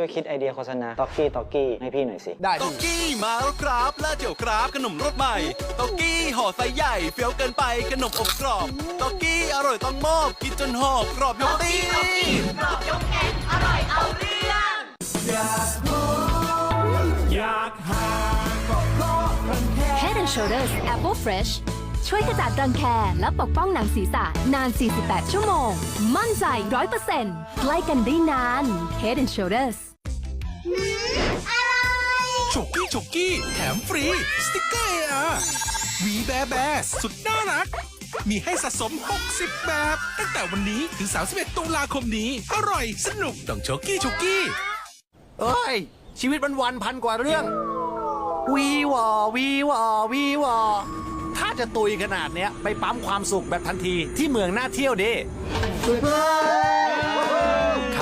ช่วยคิดไอเดียโฆษณาต็อกกี้ต็อกกี้ให้พี่หน่อยสิ ได้ต๊อกพี่กี้มาแล้วครับและเดี๋ยวครับขนมรสใหม่ต๊อกกี้ห่อไซส์ใหญ่เฟี้ยวเกินไปขนมอบกรอบต๊อกกี้อร่อยต้องมอบกินจนหอบกรอบยกตี Head and Shoulders Apple Fresh ช่วยขจัดรังแคและปกป้องหนังศีรษะนาน 48 ชั่วโมง มั่นใจ 100%ใกล้กันได้นาน Head and Shoulders ฉุกกี้ฉุกกี้แถมฟรี สติกเกอร์เอวีแบร์แบร์สุดน่ารัก มีให้สะสม 60 แบบ ตั้งแต่วันนี้ถึง 31 ตุลาคมนี้ อร่อยสนุกต้องฉุกกี้ฉุกกี้ เอ้ย ชีวิตมันวันพันกว่าเรื่อง วีวอวีวอวีวอถ้าจะตุยขนาดเนี้ย ไปปั๊มความสุขแบบทันทีที่เมืองน่าเที่ยวดิค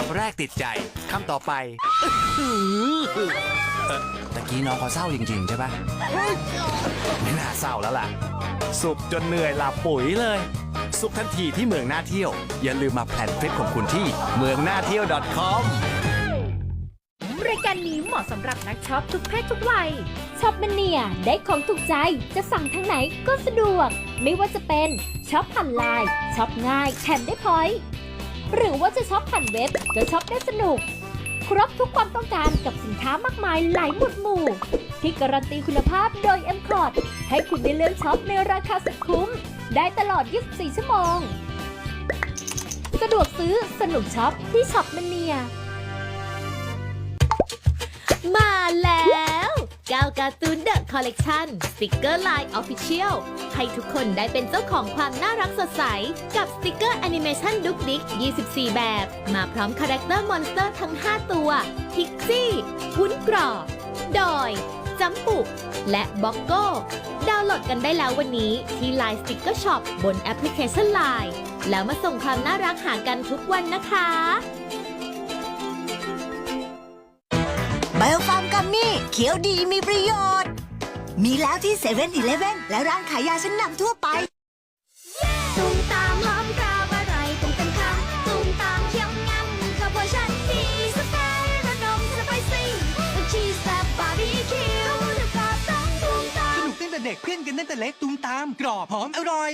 ำแรกติดใจคำต่อไปเอ่อตะกี้น้องเขาเศร้าจริง ๆ ใช่ปะไม่น่าเศร้าแล้วล่ะ สุขจนเหนื่อยหลับปุ๋ยเลย สุขทันทีที่เมืองน่าเที่ยว อย่าลืมมาแพลนทริปของคุณที่เมืองน่าเที่ยว .com รายการนี้เหมาะสำหรับนักช็อปทุกเพศทุกวัยช็อปมันเนียได้ของถูกใจจะสั่งทางไหนก็สะดวก ไม่ว่าจะเป็นช็อปผ่านไลน์ช็อปง่ายแถมได้พอยต์ หรือว่าจะช็อปผ่านเว็บก็ช็อปได้สนุก ครบทุกความต้องการกับสินค้ามากมายหลายหมวดหมู่ ที่การันตีคุณภาพโดย m c o t ให้คุณได้เลือกช็อปในราคาสุดคุ้ม ได้ตลอด 24 ชั่วโมง สะดวกซื้อสนุกช็อปที่ช็อปมันเนีย การ์ตูนเดอะคอลเลกชันสติกเกอร์ไลน์ออฟฟิเชียลให้ทุกคนได้เป็นเจ้าของความน่ารักสดใส กับสติกเกอร์แอนิเมชันดุกดิก 24 แบบ มาพร้อมคาแรคเตอร์มอนสเตอร์ทั้ง 5 ตัว พิกซี่วุ้นกรอบดอยจัมปุก และบ็อกโก้ ดาวน์โหลดกันได้แล้ววันนี้ที่ไลน์สติกเกอร์ช็อปบนแอปพลิเคชันไลน์แล้วมาส่งความน่ารักหากันทุกวันนะคะ ขียวดีมีประโยชน์ มีแล้วที่เซเว่นอีเลฟเว่นและร้านขายยาชั้นนำทั่วไปตูมตามหอมกรอบอร่อยตรงกันข้ามตูมตามเคี้ยวงั้นขบวนฉันมีสไตล์ระดมสไปซี่ชีสแบบบาร์บีคิวแล้วก็ต้องตูมตามสนุกตั้งแต่เด็กเพื่อนกันตั้งแต่เล็กตุ้มตาม กรอบหอมอร่อย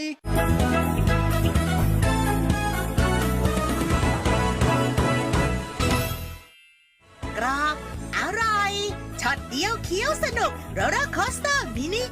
กรอบ อร่อยช็อตเดียวเคี้ยวสนุกโรลเลอร์คอสเตอร์มินิ